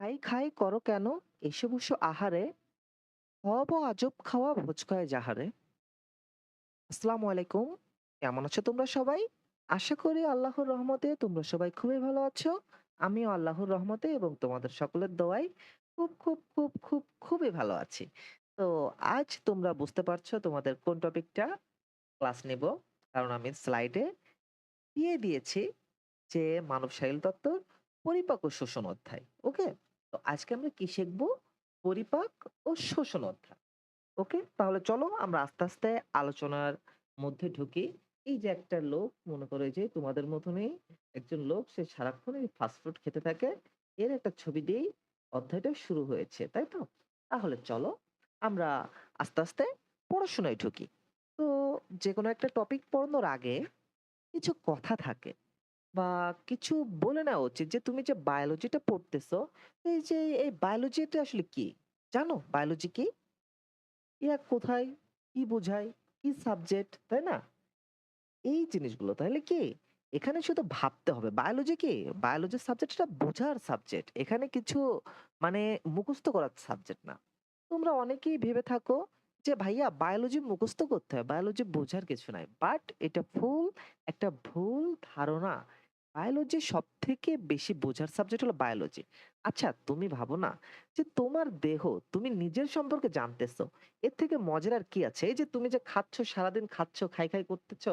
খাই, খাই করো কেন? এসে বসো আহারে, হব আজব খাওয়া ভোজ খায় যাহারে। আসসালামু আলাইকুম। কেমন আছো তোমরা সবাই? আশা করি আল্লাহর রহমতে তোমরা সবাই খুবই ভালো আছো। আমিও আল্লাহর রহমতে এবং তোমাদের সকলের দোয়ায় খুব, খুব, খুব, খুব, খুবই ভালো আছি। তো আজ তোমরা বুঝতে পারছ তোমাদের কোন টপিকটা ক্লাস নিব। কারণ আমি স্লাইডে দিয়ে দিয়েছি যে মানব শারীরতত্ত্বর পরিপাক ও শোষণ অধ্যায়। ওকে? তো আজকে আমরা কি শিখব পরিপাক ও শোষণ অধ্যায়। ওকে? তাহলে চলো আমরা আস্তে, আস্তে আলোচনার মধ্যে ঢুকি। এই যে একটা লোক মনে করে যে তোমাদের মতনই একজন লোক সে সারাক্ষণ এই ফাস্টফুড খেতে থাকে। এর একটা ছবি দিয়েই অধ্যায়টা শুরু হয়েছে। তাই তো? তাহলে চলো আমরা আস্তে, আস্তে পড়াশোনায় ঢুকি। তো যেকোনো একটা টপিক পড়ানোর আগে কিছু কথা থাকে বা কিছু বলে নেওয়া উচিত যে তুমি যে বায়োলজিটা পড়তেছো, এই যে এই বায়োলজিটা আসলে কি? জানো বায়োলজি কি? ইয়া কোথায়? কি বোঝায়? কি সাবজেক্ট? তাই না? এই জিনিসগুলো তাহলে কি? এখানে শুধু ভাবতে হবে। বায়োলজি কি? বায়োলজি সাবজেক্টটা বোঝার সাবজেক্ট। এখানে কিছু মানে মুখস্থ করার সাবজেক্ট না। তোমরা অনেকেই ভেবে থাকো যে ভাইয়া বায়োলজি মুখস্থ করতে হয়। বায়োলজি বোঝার কিছু নাই। বাট এটা ফুল একটা ভুল ধারণা। বায়োলজি সবথেকে বেশি বোঝার সাবজেক্ট হলো বায়োলজি। আচ্ছা তুমি ভাবো না যে তোমার দেহ তুমি নিজের সম্পর্কে জানতেছো। এর থেকে মজার আর কি আছে? এই যে তুমি যে খাচ্ছ সারাদিন খাচ্ছ, খাই, খাই করতেছ।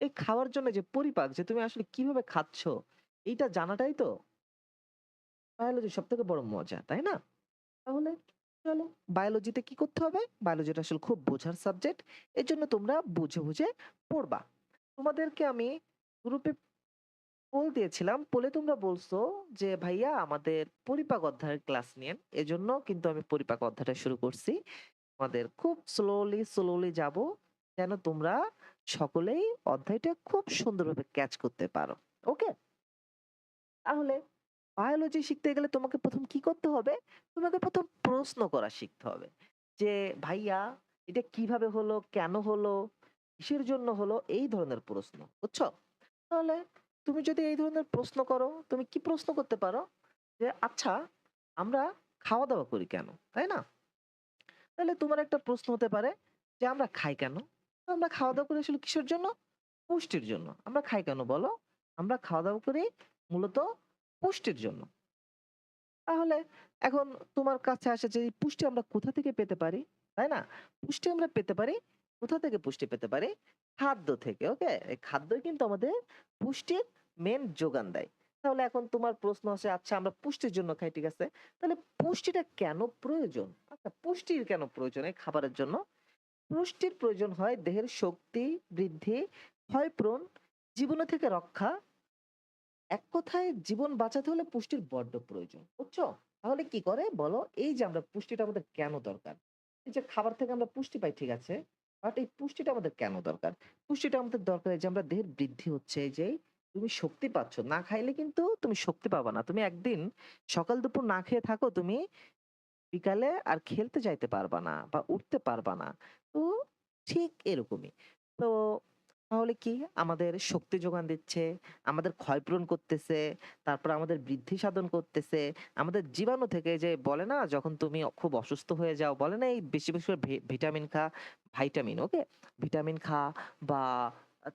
এই খাওয়ার জন্য যে পরিপাক যে তুমি আসলে কীভাবে খাচ্ছ এইটা জানাটাই তো বায়োলজির সবথেকে বড় মজা, তাই না? তাহলে চলো বায়োলজিতে কি করতে হবে? বায়োলজিটা আসলে খুব বোঝার সাবজেক্ট। এজন্য তোমরা বুঝে, বুঝে পড়বা। তোমাদেরকে আমি গ্রুপে পোল দিয়েছিলাম। পোলে তোমরা বলছো যে, "ভাইয়া আমাদের পরিপাক অধ্যায়ের ক্লাস নিয়েন।" এজন্য কিন্তু আমি পরিপাক অধ্যায়টা শুরু করছি। তোমাদের খুব স্লোলি, স্লোলি যাব যেন তোমরা সকলেই অধ্যায়টা খুব সুন্দরভাবে ক্যাচ করতে পারো। ওকে? তাহলে বায়োলজি শিখতে গেলে তোমাকে ১ম কি করতে হবে? তোমাকে ১ম প্রশ্ন করা শিখতে হবে। যে, "ভাইয়া এটা কীভাবে হলো? কেন হলো? কিসের জন্য হলো?" এই ধরনের প্রশ্ন। বুঝছ? তাহলে তুমি যদি এই ধরনের প্রশ্ন করো, তুমি কি প্রশ্ন করতে পারো? যে, "আচ্ছা আমরা খাওয়া-দাওয়া করি কেন?" তাই না? তাহলে তোমার একটা প্রশ্ন হতে পারে যে, "আমরা খাই কেন?" আমরা খাওয়া-দাওয়া করি আসলে কিসের জন্য? পুষ্টির জন্য। আমরা খাই কেন বলো? আমরা খাওয়া-দাওয়া করি মূলত পুষ্টির জন্য। তাহলে এখন তোমার কাছে আসে যে পুষ্টি আমরা কোথা থেকে পেতে পারি? তাই না? পুষ্টি আমরা পেতে পারি কোথা থেকে পুষ্টি পেতে পারি? খাদ্য থেকে। ওকে? খাদ্যই কিন্তু আমাদের পুষ্টির মেইন যোগান দেয়। তাহলে এখন তোমার প্রশ্ন আসে আচ্ছা আমরা পুষ্টির জন্য খাই ঠিক আছে। তাহলে পুষ্টিটা কেন প্রয়োজন? আচ্ছা পুষ্টির কেন প্রয়োজন এই খাবারের জন্য? পুষ্টির প্রয়োজন হয় দেহের শক্তি বৃদ্ধি, ক্ষয়পূরণ, জীবাণু থেকে রক্ষা এক কথায় জীবন বাঁচাতে হলে পুষ্টির বড্ড প্রয়োজন। বুঝছ? তাহলে কি করে বলো? এই যে আমরা পুষ্টিটা আমাদের কেন দরকার? এই যে খাবার থেকে আমরা পুষ্টি পাই ঠিক আছে। বাট এই পুষ্টিটা আমাদের কেন দরকার? পুষ্টিটা আমাদের দরকার এই যে আমরা দেহের বৃদ্ধি হচ্ছে যে তুমি শক্তি পাচ্ছ। না খাইলে কিন্তু তুমি শক্তি পাবা না। তুমি একদিন সকাল দুপুর না খেয়ে থাকো, তুমি বিকালে আর খেলতে যাইতে পারবা না বা উঠতে পারবা না। তো ঠিক এরকমই। তো তাহলে কি আমাদের শক্তি যোগান দিচ্ছে, আমাদের ক্ষয়পূরণ করতেছে, তারপর আমাদের বৃদ্ধি সাধন করতেছে। আমাদের জীবাণু থেকে যে বলে না যখন তুমি খুব অসুস্থ হয়ে যাও, বলে না এই বেশি, বেশি ভিটামিন খা, ভাইটামিন ওকে? ভিটামিন খা বা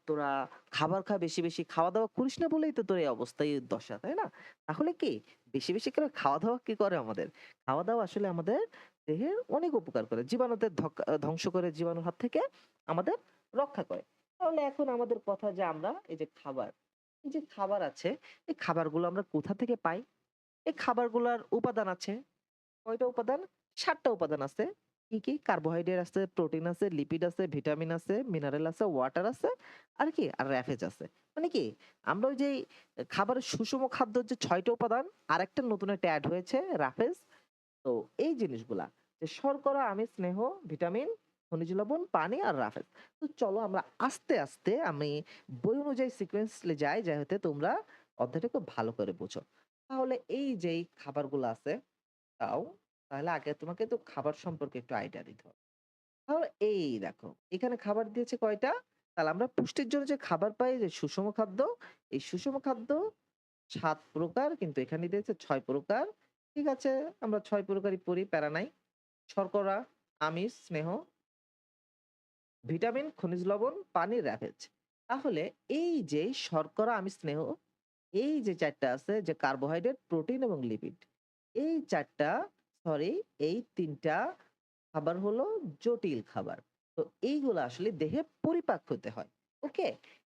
তোরা খাবার খা বেশি, বেশি খাওয়া-দাওয়া করিস না বলেই তো তোর এই অবস্থায় দশা, তাই না? তাহলে কি বেশি, বেশি করে খাওয়া-দাওয়া কি করে আমাদের? খাওয়া-দাওয়া আসলে আমাদের দেহের অনেক উপকার করে। জীবাণুদের ধ্বংস করে জীবাণুর হাত থেকে আমাদের রক্ষা করে। তাহলে এখন আমাদের কথা যে আমরা এই যে খাবার, এই যে খাবার আছে, এই খাবারগুলো আমরা কোথা থেকে পাই? এই খাবারগুলার উপাদান আছে। কয়টা উপাদান? সাতটা উপাদান আছে। কি, কি? কার্বোহাইড্রেট আছে, প্রোটিন আছে, লিপিড আছে, ভিটামিন আছে, মিনারেল আছে, ওয়াটার আছে, আর কি? আর র্যাফেজ আছে। মানে কি? আমরা ওই যে খাবারের সুষম খাদ্যর যে ছয়টা উপাদান আর একটা নতুন একটা অ্যাড হয়েছে রাফেজ। তো এই জিনিসগুলা যে শর্করা, আমিষ, স্নেহ, ভিটামিন, খনিজ লবণ, পানি আর রাফেজ। তো চলো আমরা আস্তে, আস্তে আমি বই অনুযায়ী সিকোয়েন্সলি যাই যাতে তোমরা অধ্যায়টা খুব ভালো করে বুঝো। তাহলে এই যেই খাবারগুলো আছে তাও তাহলে আগে তোমাকে তো খাবার সম্পর্কে একটু আইডিয়া দিতে হবে। তাহলে এই দেখো এখানে খাবার দিয়েছে কয়টা? তাহলে আমরা পুষ্টির জন্য যে খাবার পাই যে সুষম খাদ্য, এই সুষম খাদ্য সাত প্রকার কিন্তু এখানে দিয়েছে ছয় প্রকার। ঠিক আছে আমরা ছয় প্রকারই পড়ি, প্যারা নাই। শর্করা, আমিষ, স্নেহ ভিটামিন, খনিজ লবণ, পানি, র্যাভেজ। তাহলে এই যে শর্করা, আমিষ, স্নেহ এই যে ৪ টা আছে যে কার্বোহাইড্রেট, প্রোটিন এবং লিপিড। এই ৪ টা সরি এই তিনটা খাবার হলো জটিল খাবার। তো এইগুলা আসলে দেহে পরিপাক হতে হয়। ওকে?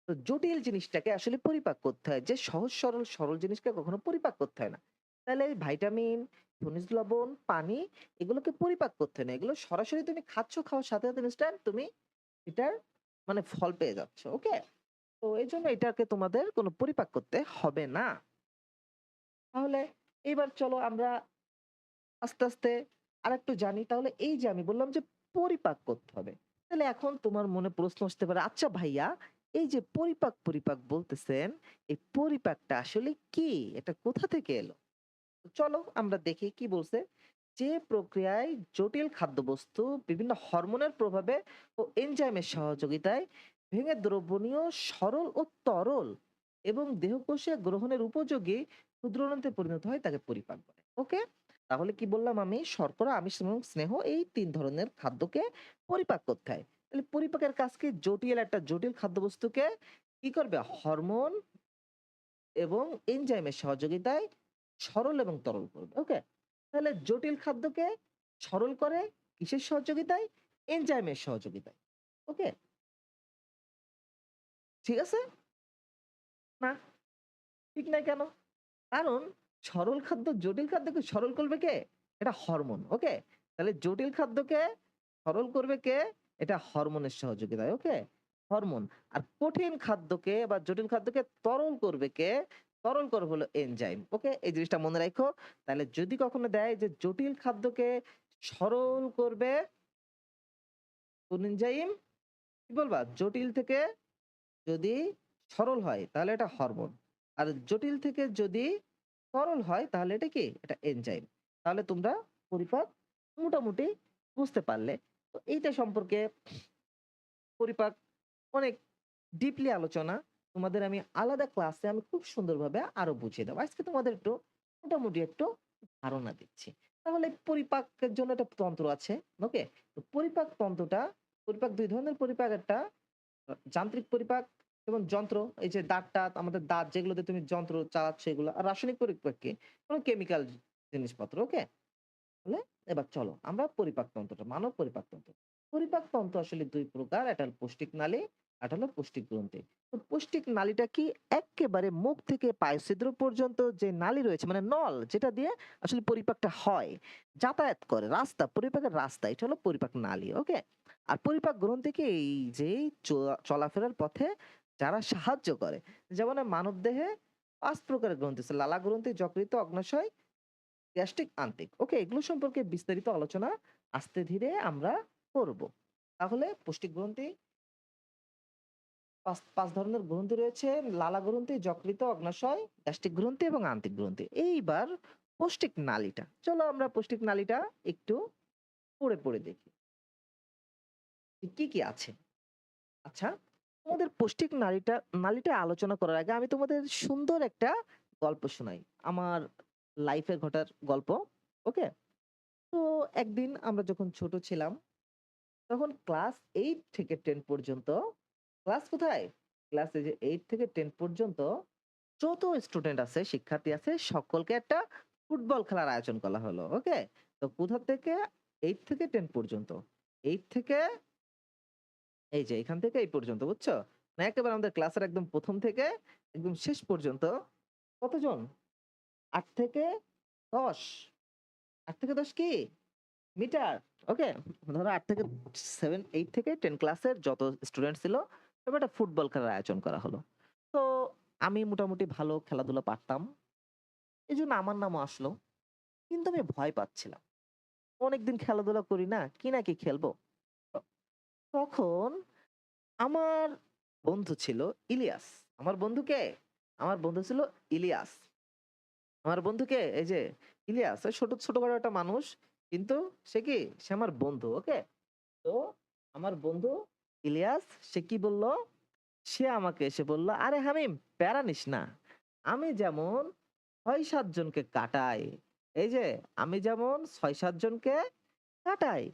তো জটিল জিনিসটাকে আসলে পরিপাক করতে হয়। যে সহজ সরল, সরল জিনিসকে কখনো পরিপাক করতে হয় না। তাহলে এই ভাইটামিন, খনিজ লবণ, পানি এগুলোকে পরিপাক করতে হয় না। এগুলো সরাসরি তুমি খাচ্ছ, খাওয়ার সাথে, সাথে ইনস্ট্যান্ট তুমি এটার মানে ফল পেয়ে যাচ্ছ। ওকে? তো এজন্য এটাকে তোমাদের কোনো পরিপাক করতে হবে না। তাহলে এবার চলো আমরা আস্তে, আস্তে আরেকটু জানি। তাহলে এই যে আমি বললাম যে পরিপাক করতে হবে। তাহলে এখন তোমার মনে প্রশ্ন আসতে পারে, আচ্ছা ভাইয়া এই যে পরিপাক, পরিপাক বলতেছেন, এই পরিপাকটা আসলে কি? এটা কোথা থেকে এলো? চলো আমরা দেখি কি বলছে। যে প্রক্রিয়ায় জটিল খাদ্যবস্তু বিভিন্ন হরমোনের প্রভাবে ও এনজাইমের সহযোগিতায় ভেঙে দ্রবণীয়, সরল ও তরল এবং দেহকোষে গ্রহণের উপযোগী ক্ষুদ্রাণুতে পরিণত হয় তাকে পরিপাক বলে। ওকে? তাহলে কি বললাম আমি? শর্করা, আমিষ এবং স্নেহ এই তিন ধরনের খাদ্যকে পরিপাক করতে হয়। তাহলে পরিপাকের কাজ কি? জটিল একটা জটিল খাদ্যবস্তুকে কি করবে? হরমোন এবং এনজাইমের সহযোগিতায় সরল এবং তরল করবে। ওকে? তাহলে জটিল খাদ্যকে সরল করে কিসের সহযোগিতায়? এনজাইমের সহযোগিতায়। ওকে? ঠিক আছে? না। ঠিক নাই কেন? কারণ সরল খাদ্য জটিল খাদ্যকে সরল করবে কে? এটা হরমোন। ওকে? তাহলে জটিল খাদ্যকে সরল করবে কে? এটা হরমোনের সহযোগিতায়। ওকে? হরমোন। আর কঠিন খাদ্যকে বা জটিল খাদ্যকে তরল করবে কে? তরল করবে হলো এনজাইম। ওকে? এই জিনিসটা মনে রাইখো। তাহলে যদি কখনো দেয় যে জটিল খাদ্যকে সরল করবে কোন এনজাইম? কি বলবা? জটিল থেকে যদি সরল হয়, তাহলে এটা হরমোন। আর জটিল থেকে যদি তরল হয়, তাহলে এটা কি? এটা এনজাইম। তাহলে তোমরা পরিপাক মোটামুটি বুঝতে পারলে। তো এইটা সম্পর্কে পরিপাক অনেক ডিপলি আলোচনা তোমাদের আমি আলাদা ক্লাসে আমি খুব সুন্দরভাবে আরও বুঝিয়ে দেবো আজকে তোমাদের একটু মোটামুটি একটু ধারণা দিচ্ছি। তাহলে পরিপাকের জন্য একটা তন্ত্র আছে। ওকে? তো পরিপাক তন্ত্রটা পরিপাক দুই ধরনের পরিপাক একটা যান্ত্রিক পরিপাক এবং যন্ত্র এই যে দাঁত-টাত আমাদের দাঁত যেগুলোতে তুমি যন্ত্র চালাচ্ছ এগুলো। আর রাসায়নিক পরিপাক কি? কোন কেমিক্যাল জিনিসপত্র। ওকে? তাহলে এবার চলো আমরা পরিপাক তন্ত্রটা মানব পরিপাক তন্ত্র। পরিপাক তন্ত্র আসলে দুই প্রকার। একটা পৌষ্টিক নালী, একটা হলো পৌষ্টিক গ্রন্থি। তো পৌষ্টিক নালীটা কি? এক্কেবারে মুখ থেকে পায়ুছিদ্র পর্যন্ত যে নালী রয়েছে মানে নল যেটা দিয়ে আসলে পরিপাকটা হয়, যাতায়াত করে রাস্তা, পরিপাকের রাস্তা এটা হলো পরিপাক নালী। ওকে? আর পরিপাক গ্রন্থি কি? এই যে চলাফেরার পথে যারা সাহায্য করে। যেমন মানবদেহে ৫ প্রকারের গ্রন্থি আছে। লালা গ্রন্থি, যকৃত, অগ্ন্যাশয়, গ্যাস্ট্রিক, আন্তিক ওকে? এগুলো সম্পর্কে বিস্তারিত আলোচনা আস্তে ধীরে আমরা করব। তাহলে পৌষ্টিক গ্রন্থি ৫, ৫ ধরনের গ্রন্থি রয়েছে। লালা গ্রন্থি, যকৃত, অগ্ন্যাশয়, গ্যাস্ট্রিক গ্রন্থি এবং আন্তিক গ্রন্থি। এইবার পৌষ্টিক নালীটা। চলো আমরা পৌষ্টিক নালীটা একটু পড়ে, পড়ে দেখি। কি, কি আছে? আচ্ছা, তোমাদের পৌষ্টিক নালীটা নালীটা আলোচনা করার আগে আমি তোমাদের সুন্দর একটা গল্প শোনাই। আমার লাইফে ঘটার গল্প। ওকে? তো একদিন আমরা যখন ছোট ছিলাম, তখন ক্লাস এইট থেকে টেন পর্যন্ত ক্লাস কোথায়? ক্লাস এই যে 8 থেকে 10 পর্যন্ত যত স্টুডেন্ট আছে, শিক্ষার্থী আছে সকলকে একটা ফুটবল খেলার আয়োজন করা হলো। ওকে? তো কোথা থেকে? 8 থেকে 10 পর্যন্ত। 8 থেকে এই যে এখান থেকে এই পর্যন্ত বুঝছ? মানে একেবারে আমাদের ক্লাসের একদম ১ম থেকে একদম শেষ পর্যন্ত কতজন? আট থেকে দশ আট থেকে ১০ কি? মিটার। ওকে? ধরো আট থেকে 7, 8 থেকে টেন ক্লাসের যত স্টুডেন্ট ছিল এবার একটা ফুটবল খেলার আয়োজন করা হলো। তো আমি মোটামুটি ভালো খেলাধুলা পারতাম। এই জন্য আমার নামও আসলো। কিন্তু আমি ভয় পাচ্ছিলাম। অনেকদিন খেলাধুলা করি না, কি না কি খেলব? তখন আমার বন্ধু ছিল ইলিয়াস। আমার বন্ধু কে? আমার বন্ধু ছিল ইলিয়াস। আমার বন্ধু কে? এই যে ইলিয়াস। ছোট ছোট বড় একটা মানুষ। কিন্তু সে কি? সে আমার বন্ধু। ওকে? তো আমার বন্ধু ইলিয়াস সে কি বলল? সে আমাকে এসে বলল, "আরে হামিম প্যারা নিস না। আমি যেমন ৬-৭ জনকে কাটাই, এই যে আমি যেমন ৬-৭ জনকে কাটাই,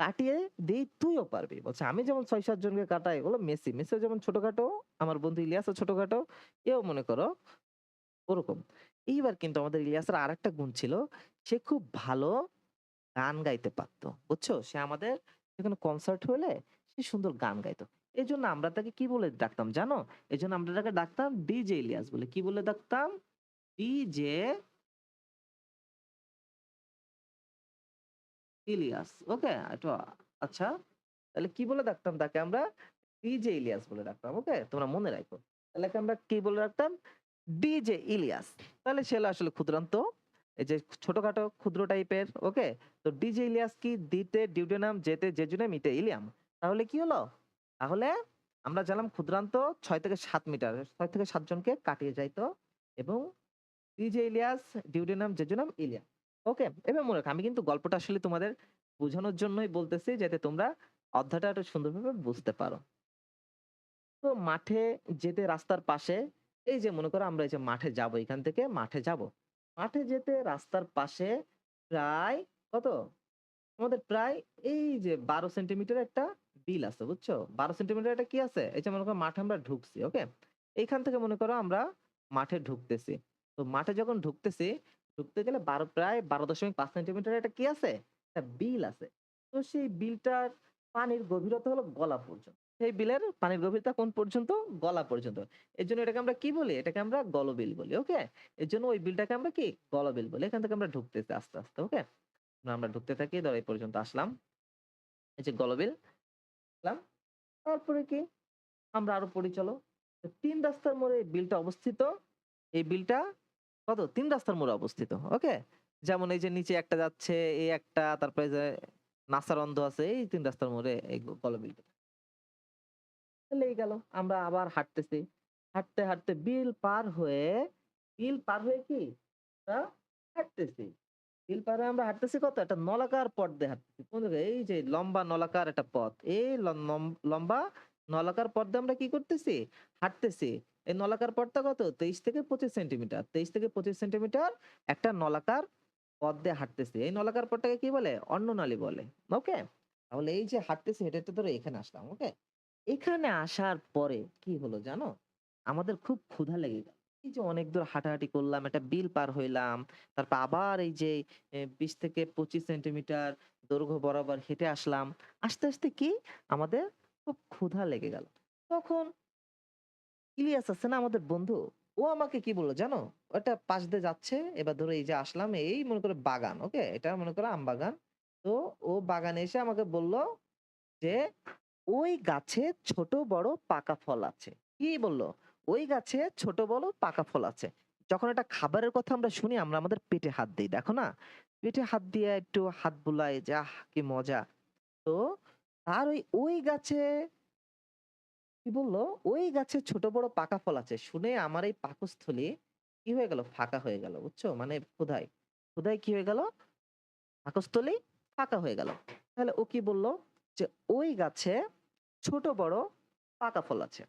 কাটিয়ে দেই তুইও পারবি। বলছে আমি যেমন ৬-৭ জনকে কাটাই বলল মেসি। মেসিও যেমন ছোটখাটো, আমার বন্ধু ইলিয়াসও ছোটখাটো। এও মনে করো ওরকম। এইবার কিন্তু আমাদের ইলিয়াসের আরেকটা গুণ ছিল। সে খুব ভালো গান গাইতে পারতো বুঝছ? সে আমাদের যেকোনো কনসার্ট হলে সে সুন্দর গান গাইতো। এজন্য আমরা তাকে কি বলে ডাকতাম জানো? এজন্য আমরা তাকে ডাকতাম ডিজে ইলিয়াস বলে। কি বলে ডাকতাম? ডিজে ইলিয়াস। ওকে? একটু আচ্ছা। তাহলে কি বলে ডাকতাম তাকে আমরা? ডিজে ইলিয়াস বলে ডাকতাম। ওকে? তোমরা মনে রাখো। তাহলে আমরা কি বলে ডাকতাম? ডিজে ইলিয়াস। তাহলে সে আসলে ক্ষুদ্রান্ত। এই যে ছোটখাটো ক্ষুদ্র টাইপের। ওকে? তো ডিজে ইলিয়াস কি? দিতে ডিউডেনাম, যেতে জেজুনাম, ইতে ইলিয়াম। তাহলে কি হলো? তাহলে আমরা জানলাম ক্ষুদ্রান্ত ৬ থেকে সাত মিটার। ছয় থেকে ৭ জনকে কাটিয়ে যাইতো এবং DJ Ilias, duodenum, jejunum, ileum. Okay? এবার মনে রাখো আমি কিন্তু গল্পটা আসলে তোমাদের বোঝানোর জন্যই বলতেছি যাতে তোমরা অধ্যায়টা একটু সুন্দরভাবে বুঝতে পারো। তো মাঠে যেতে রাস্তার পাশে এই যে মনে করো আমরা এই যে মাঠে যাব এখান থেকে মাঠে যাব। মাঠে যেতে রাস্তার পাশে প্রায় কত? আমাদের প্রায় এই যে ১২ সেন্টিমিটার একটা বিল আছে। বুঝছ? ১২ সেন্টিমিটার একটা কি আছে? এই যে মনে করো মাঠে আমরা ঢুকছি। ওকে? এইখান থেকে মনে করো আমরা মাঠে ঢুকতেছি। তো মাঠে যখন ঢুকতেছি, ঢুকতে গেলে ১২ প্রায় ১২.৫ সেন্টিমিটার একটা কি আছে? একটা বিল আছে। তো সেই বিলটার পানির গভীরতা হলো গলা পর্যন্ত। সেই বিলের পানির গভীরতা কোন পর্যন্ত? গলা পর্যন্ত। এজন্য এটাকে আমরা কি বলি? এটাকে আমরা গলবিল বলি। ওকে? এর জন্য ওই বিলটাকে আমরা কি? গলবিল বলি। এখান থেকে আমরা ঢুকতেছি আস্তে, আস্তে। ওকে? আমরা ঢুকতে থাকি ধরো এই পর্যন্ত আসলাম। এই যে গলবিল। আসলাম। তারপরে কি? আমরা আরও পড়ি চলো। ৩ রাস্তার মোড়ে বিলটা অবস্থিত। এই বিলটা কত? ৩ রাস্তার মোড়ে অবস্থিত। ওকে? যেমন এই যে নিচে একটা যাচ্ছে, এই একটা তারপরে যে নাসারন্ধ আছে এই ৩ রাস্তার মোড়ে এই গলবিলটা। তাহলে এই গেল। আমরা আবার হাঁটতেছি। হাঁটতে, হাঁটতে বিল পার হয়ে, বিল পার হয়ে কি? হাঁটতেছি। বিল আমরা হাঁটতেছি কত? একটা নলাকার পথ দিয়ে হাঁটতেছি। এই যে লম্বা নলাকার একটা পথ। এই লম্বা নলাকার পথ দিয়ে আমরা কি করতেছি? হাঁটতেছি। এই নলাকার পথটা কত? ২৩ থেকে ২৫ সেন্টিমিটার। ২৩ থেকে ২৫ সেন্টিমিটার একটা নলাকার পথ দিয়ে হাঁটতেছি। এই নলাকার পথটাকে কি বলে? অন্ননালী বলে। ওকে? তাহলে এই যে হাঁটতেছি হেঁটে, হেঁটে ধরো এখানে আসলাম। ওকে? এখানে আসার পরে কি হলো জানো? আমাদের খুব ক্ষুধা লেগে গেল। এই যে অনেক দূর হাঁটাহাঁটি করলাম, একটা বিল পার হইলাম। তারপর আবার এই যে ২০ থেকে ২৫ সেন্টিমিটার দৈর্ঘ্য বরাবর হেঁটে আসলাম। আসতে, আসতে কি? আমাদের খুব ক্ষুধা লেগে গেল। তখন ইলিয়াস আছে না আমাদের বন্ধু? ও আমাকে কি বলল জানো? ওটা পাশ দিয়ে যাচ্ছে। এবার ধরো এই যে আসলাম এই মনে করে বাগান। ওকে? এটা মনে করো আমবাগান। তো ও বাগানে এসে আমাকে বলল যে, "ওই গাছে ছোট বড় পাকা ফল আছে।" কি বলল? "ওই গাছে ছোট বড় পাকা ফল আছে।" যখন একটা খাবারের কথা আমরা শুনি আমরা আমাদের পেটে হাত দেই। দেখো না? পেটে হাত দিয়ে একটু হাত বুলাই যে! কি মজা। তো আর ওই, ওই গাছে কি বলল? "ওই গাছে ছোট বড় পাকা ফল আছে।" শুনে আমার এই পাকস্থলী কি হয়ে গেল? ফাঁকা হয়ে গেল। বুঝছ? মানে ক্ষুধায়। ক্ষুধায় কি হয়ে গেল? পাকস্থলী ফাঁকা হয়ে গেল। তাহলে ও কি বলল যে, "ওই গাছে ছোট বড় পাকা ফল আছে।"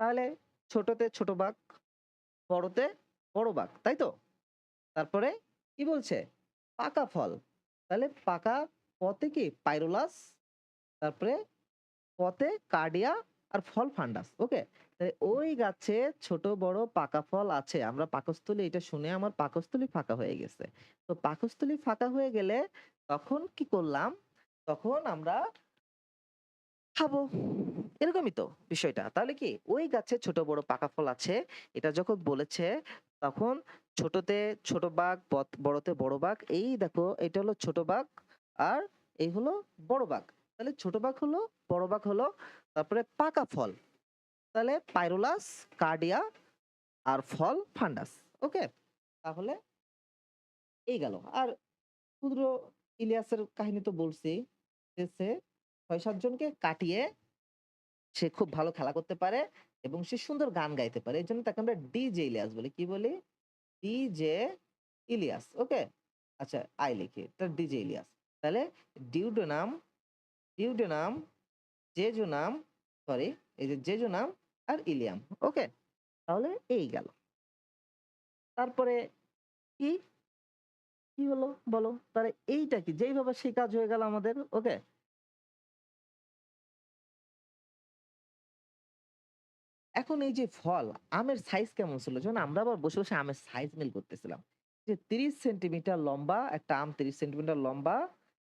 তাহলে ছোটতে ছোট বাঘ, বড়তে বড় বাঘ। তাই তো? তারপরে কি বলছে? পাকা ফল। তাহলে পাকা পতে কি? পাইরোলাস। তারপরে পতে কার্ডিয়া আর ফল ফান্ডাস। ওকে? তাহলে ওই গাছে ছোট বড় পাকা ফল আছে। আমরা পাকস্থলী এটা শুনে আমার পাকস্থলী ফাঁকা হয়ে গেছে। তো পাকস্থলী ফাঁকা হয়ে গেলে তখন কি করলাম? তখন আমরা খাব। এরকমই তো বিষয়টা। তাহলে কি? ওই গাছে ছোট বড় পাকা ফল আছে। এটা যখন বলেছে তখন ছোটতে ছোট বাঘ, বড়তে বড় বাঘ। এই দেখো এটা হলো ছোট বাঘ আর এই হলো বড় বাঘ। তাহলে ছোট বাঘ হলো, বড় বাঘ হলো, তারপরে পাকা ফল। তাহলে পাইরোলাস, কার্ডিয়া আর ফল ফান্ডাস। ওকে? তাহলে এই গেল। আর ক্ষুদ্র ইলিয়াসের কাহিনী তো বলছি। যে সে ৬-৭ জনকে কাটিয়ে সে খুব ভালো খেলা করতে পারে এবং সে সুন্দর গান গাইতে পারে। এজন্য তাকে আমরা ডিজে ইলিয়াস বলি। কি বলি? ডিজে ইলিয়াস। ওকে? আচ্ছা আই লিখি। এটা ডিজে ইলিয়াস। তাহলে ডিউডোনাম, ডিউডোনাম, জেজুনাম সরি এই যে জেজুনাম আর ইলিয়াম। ওকে? তাহলে এই গেল। তারপরে কি? কি হলো বলো? তাহলে এইটা কি? যেইভাবে সেই কাজ হয়ে গেল আমাদের। ওকে? এখন এই যে ফল, আমের সাইজ কেমন ছিল? যখন আমরা আবার বসে, বসে আমের সাইজ মিল করতেছিলাম। যে ৩০ সেন্টিমিটার লম্বা একটা আম ৩০ সেন্টিমিটার লম্বা।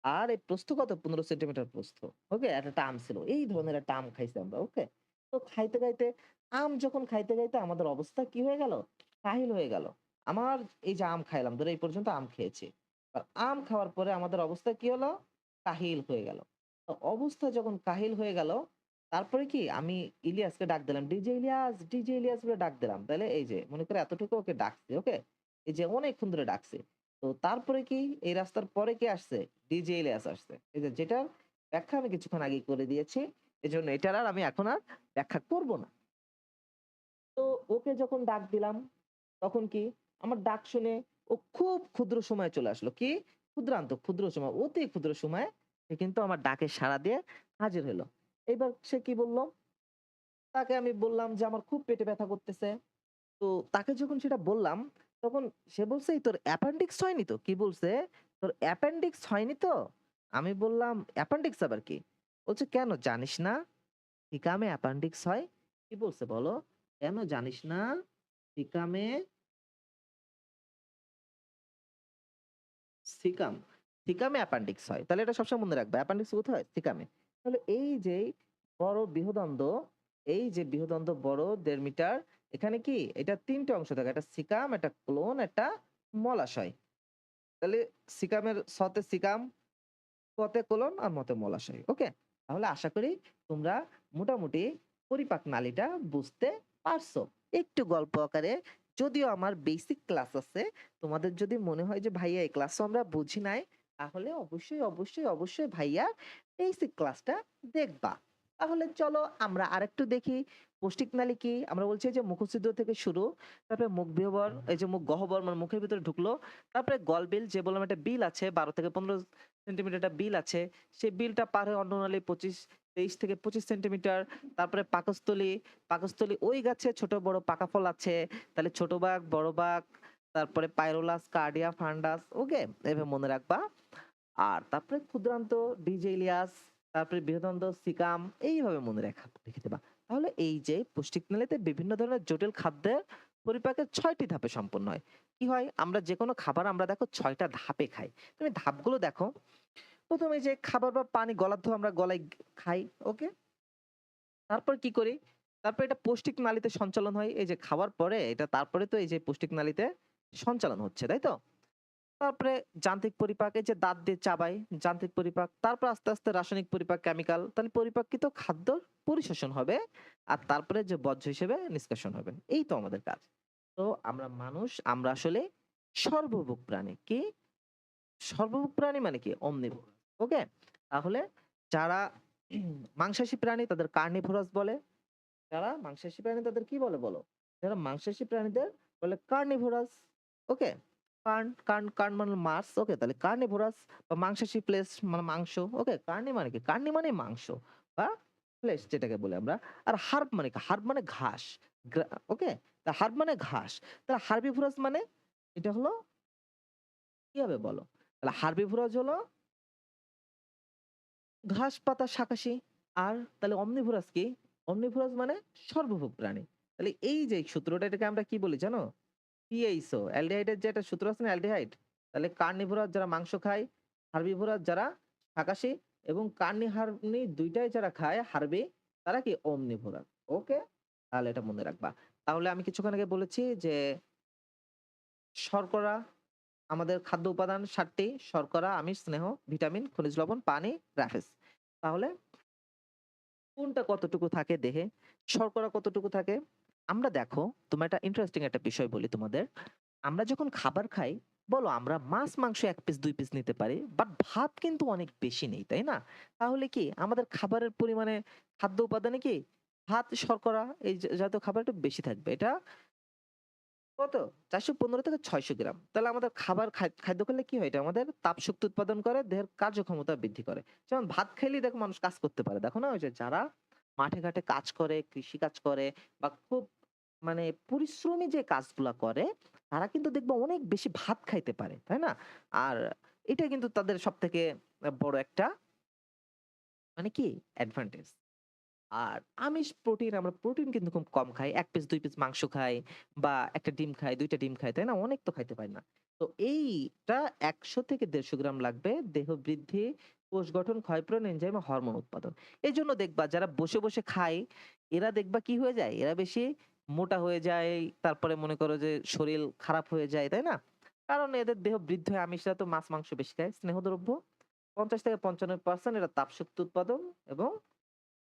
আর এই প্রস্থ কত? ১৫ সেন্টিমিটার প্রস্থ। ওকে? একটা, আম ছিল। এই ধরনের একটা আম খাইছি আমরা। ওকে? তো খাইতে, খাইতে আম যখন খাইতে, খাইতে আমাদের অবস্থা কি হয়ে গেল? কাহিল হয়ে গেল। আমার এই যে আম খাইলাম, ধরো এই পর্যন্ত আম খেয়েছি। আম খাওয়ার পরে আমাদের অবস্থা কি হলো? কাহিল হয়ে গেল। অবস্থা যখন কাহিল হয়ে গেল, তারপরে কি আমি ইলিয়াসকে ডাক দিলাম। ডিজে ইলিয়াস, ডিজে ইলিয়াস বলে ডাক দিলাম। তাইলে এই যে মনে করে এতটুকু ওকে ডাকছি। ওকে? এই যে অনেকক্ষণ ধরে ডাকছি। তো তারপরে কি এই রাস্তার পরে কে আসছে? ডিজে ইলিয়াস আসছে। এই যে যেটার ব্যাখ্যা আমি কিছুক্ষণ আগেই করে দিয়েছি। এজন্য এটার আর আমি এখন আর ব্যাখ্যা করব না। তো ওকে যখন ডাক দিলাম, তখন কি আমার ডাক শুনে ও খুব ক্ষুদ্র সময়ে চলে আসলো। কি? ক্ষুদ্রান্ত, ক্ষুদ্র সময়, অতি ক্ষুদ্র সময়ে কিন্তু আমার ডাকে সাড়া দিয়ে হাজির হলো। এইবার সে কি বলল? তাকে আমি বললাম যে, "আমার খুব পেটে ব্যথা করতেছে।" তো তাকে যখন সেটা বললাম, তখন সে বলছে, "এই তোর অ্যাপেন্ডিক্স হয়নি তো?" কি বলছে? "তোর অ্যাপেন্ডিক্স হয়নি তো?" আমি বললাম, "অ্যাপেন্ডিক্স আবার কি?" বলছে, "কেন জানিস না? সিকামে অ্যাপেন্ডিক্স হয়?" কি বলছে বলো? "কেন জানিস না? সিকামে" সিকাম, সিকামে অ্যাপেন্ডিক্স হয়। তাহলে এটা সবসময় মনে রাখবা। অ্যাপেন্ডিক্স কোথায়? সিকামে। তাহলে এই যে বড় বৃহদন্ড, এই যে বৃহদন্ড বড় ১.৫ মিটার, এখানে কি এটা ৩ টে অংশ থাকে। একটা সিকাম, একটা ক্লোন, একটা মলাশয়। তাহলে সিকামের সতে সিকাম, কতে কোলন আর মতে মলাশয়। ওকে? তাহলে আশা করি তোমরা মোটামুটি পরিপাক নালীটা বুঝতে পারছ। একটু গল্প আকারে যদিও আমার বেসিক ক্লাস আছে। তোমাদের যদি মনে হয় যে ভাইয়া এই ক্লাসও আমরা বুঝি নাই, তাহলে অবশ্যই, অবশ্যই, অবশ্যই ভাইয়ার বেসিক ক্লাসটা দেখবা। তাহলে চলো আমরা আরেকটু দেখি পৌষ্টিক নালী কি? আমরা বলছি যে মুখছিদ্র থেকে শুরু, তারপরে মুখ গহ্বর, এই যে মুখ গহ্বর মানে মুখের ভিতরে ঢুকলো। তারপরে গলবিল যে বললাম একটা বিল আছে ১২ থেকে ১৫ সেন্টিমিটার একটা বিল আছে। সেই বিলটা পার হয়ে অন্ননালী ২৫ ২৩ থেকে ২৫ সেন্টিমিটার। তারপরে পাকস্থলী, পাকস্থলী ওই গাছে ছোট বড় পাকা ফল আছে। তাহলে ছোট বাঘ বড় বাঘ তারপরে পাইরোলাস, কার্ডিয়া, ফান্ডাস। ওকে? এভাবে মনে রাখবা। আর তারপরে ক্ষুদ্রান্ত, ডিজে ইলিয়াস, তারপরে বৃহদন্ড, সিকাম এইভাবে মনে রেখা রেখে দিবা। তাহলে এই যে পৌষ্টিক নালীতে বিভিন্ন ধরনের জটিল খাদ্যের পরিপাকের ৬ টি ধাপে সম্পন্ন হয়। কি হয়? আমরা যেকোনো খাবার আমরা দেখো ৬ টা ধাপে খাই। তুমি ধাপগুলো দেখো। ১ম এই যে খাবার বা পানি গলার ধোয়া আমরা গলায় খাই। ওকে? তারপর কি করি? তারপর এটা পৌষ্টিক নালীতে সঞ্চালন হয়। এই যে খাওয়ার পরে এটা তারপরে তো এই যে পৌষ্টিক নালীতে সঞ্চালন হচ্ছে, তাই তো? তারপরে যান্ত্রিক পরিপাক, যে দাঁত দিয়ে চাবাই, যান্ত্রিক পরিপাক। তারপর আস্তে, আস্তে রাসায়নিক পরিপাক, কেমিক্যাল। তাহলে পরিপাককৃত খাদ্যর পরিশোষণ হবে। আর তারপরে যে বর্জ্য হিসেবে নিষ্কাশন হবে। এই তো আমাদের কাজ। তো আমরা মানুষ, আমরা আসলে সর্বভোগ প্রাণী। কি? সর্বভোগ প্রাণী মানে কি? অমনিভোরাস। ওকে? তাহলে যারা মাংসাশী প্রাণী তাদের কার্নিভোরাস বলে। যারা মাংসাশী প্রাণী তাদের কি বলে বলো? যারা মাংসাশী প্রাণীদের বলে কার্নিভোরাস। ওকে? কার্ন, কার্ন, কার্ন মানে মাছ। ওকে? তাহলে কার্নিভোরাস বা মাংসাশী ফ্লেশ মানে মাংস। ওকে? কার্নি মানে কি? কার্নি মানে মাংস বা ফ্লেশ যেটাকে বলি আমরা। আর হার্ব মানে কি? হার্ব মানে ঘাস। ওকে? হার্ব মানে ঘাস। তাহলে হার্বিভোরাস মানে? এটা হলো কি হবে বলো? তাহলে হার্বিভোরাস হলো ঘাস, পাতা, শাকাশী। আর তাহলে অমনিভোরাস কি? অমনিভোরাস মানে সর্বভোগ প্রাণী। তাহলে এই যে সূত্রটা এটাকে আমরা কি বলি জানো? PISO অ্যালডিহাইডের যে একটা সূত্র আছে না অ্যালডিহাইড? তাহলে কার্নিভোরাস যারা মাংস খায়, হার্বিভোরাস যারা শাকাশী এবং কার্নি হার্বনি ২ টাই যারা খায় হার্বি তারা কি? অমনিভোরাস। ওকে? তাহলে এটা মনে রাখবা। তাহলে আমি কিছুক্ষণ আগে বলেছি যে শর্করা আমাদের খাদ্য উপাদান ৭ টি। শর্করা, আমিষ, স্নেহ, ভিটামিন, খনিজ লবণ, পানি, গ্রাফেস। তাহলে কোনটা কতটুকু থাকে দেহে? শর্করা কতটুকু থাকে? আমরা দেখো তোমার একটা ইন্টারেস্টিং একটা বিষয় বলি তোমাদের। আমরা যখন খাবার খাই, বলো আমরা মাছ, মাংস ১ পিস ২ পিস নিতে পারি। বাট ভাত কিন্তু অনেক বেশি নেই, তাই না? তাহলে কি আমাদের খাবারের পরিমাণে খাদ্য উপাদানে কি ভাত, শর্করা এই জাতীয় খাবার একটু বেশি থাকবে। এটা কত? ৪১৫ থেকে ৬০০ গ্রাম। তাহলে আমাদের খাবার খাদ্য খেলে কি হয়? এটা আমাদের তাপশক্তি উৎপাদন করে, দেহের কার্যক্ষমতা বৃদ্ধি করে। যেমন ভাত খেলেই দেখো মানুষ কাজ করতে পারে। দেখো না ওই যে যারা মাঠে ঘাটে কাজ করে, কৃষি কাজ করে বা খুব মানে পরিশ্রমী যে কাজগুলা করে তারা কিন্তু দেখবা অনেক বেশি ভাত খাইতে পারে। তাই না? আর এটা কিন্তু তাদের সবথেকে আ বড় একটা মানে কি অ্যাডভান্টেজ। আর আমিষ প্রোটিন আমরা প্রোটিন কিন্তু খুব কম খাই। ১ পিস ২ পিস মাংস খাই বা ১ টা ডিম খাই, ২ টা ডিম খাই। তাই না? অনেক তো খাইতে পারি না। তো এইটা ১০০ থেকে ১৫০ গ্রাম লাগবে দেহ বৃদ্ধি, কোষ গঠন, ক্ষয়পূরণ, এনজাইম, হরমোন উৎপাদন। এজন্য দেখবা যারা বসে, বসে খায় এরা দেখবা কি হয়ে যায়? এরা বেশি মোটা হয়ে যায়। তারপরে মনে করো যে শরীর খারাপ হয়ে যায়। তাই না? কারণ এদের দেহ বৃদ্ধি হয় আমিষরা তো মাছ, মাংস বেশি খায়। স্নেহদ্রব্য ৫০ থেকে ৯৫% এরা তাপশক্তি উৎপাদন এবং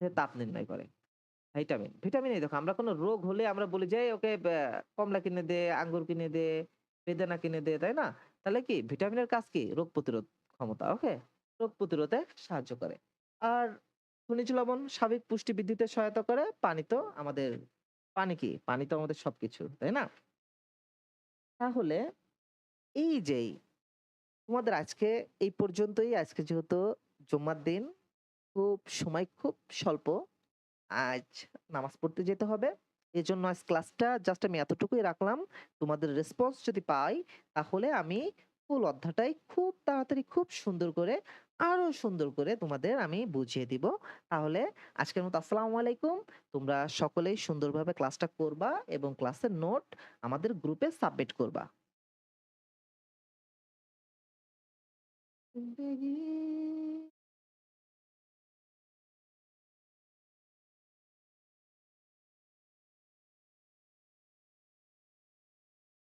তাপ নির্ণয় করে। ভিটামিন, ভিটামিন এই দেখো আমরা কোন রোগ হলে আমরা বলি যে, ওকে কমলা কিনে দে, আঙ্গুর কিনে দে, বেদানা কিনে দে।" তাই না? তাহলে কি ভিটামিনের কাজ কি? রোগ প্রতিরোধ ক্ষমতা। ওকে? রোগ প্রতিরোধে সাহায্য করে। আর খনিজ লবণ স্বাভাবিক পুষ্টি বৃদ্ধিতে সহায়তা করে। পানি তো আমাদের পানি কি? পানি তো আমাদের সবকিছু। তাই না? তাহলে এই যেই তোমাদের আজকে এই পর্যন্তই। আজকে যেহেতু জুম্মার দিন, খুব সময় খুব স্বল্প। আজ নামাজ পড়তে যেতে হবে। এজন্য আজ ক্লাসটা জাস্ট আমি এতটুকুই রাখলাম। তোমাদের রেসপন্স যদি পাই তাহলে আমি ফুল অধ্যায়টাই খুব তাড়াতাড়ি খুব সুন্দর করে আরও সুন্দর করে তোমাদের আমি বুঝিয়ে দিব। তাহলে আজকের মতো আসসালামু আলাইকুম। তোমরা সকলেই সুন্দরভাবে ক্লাসটা করবা এবং ক্লাসের নোট আমাদের গ্রুপে সাবমিট করবা।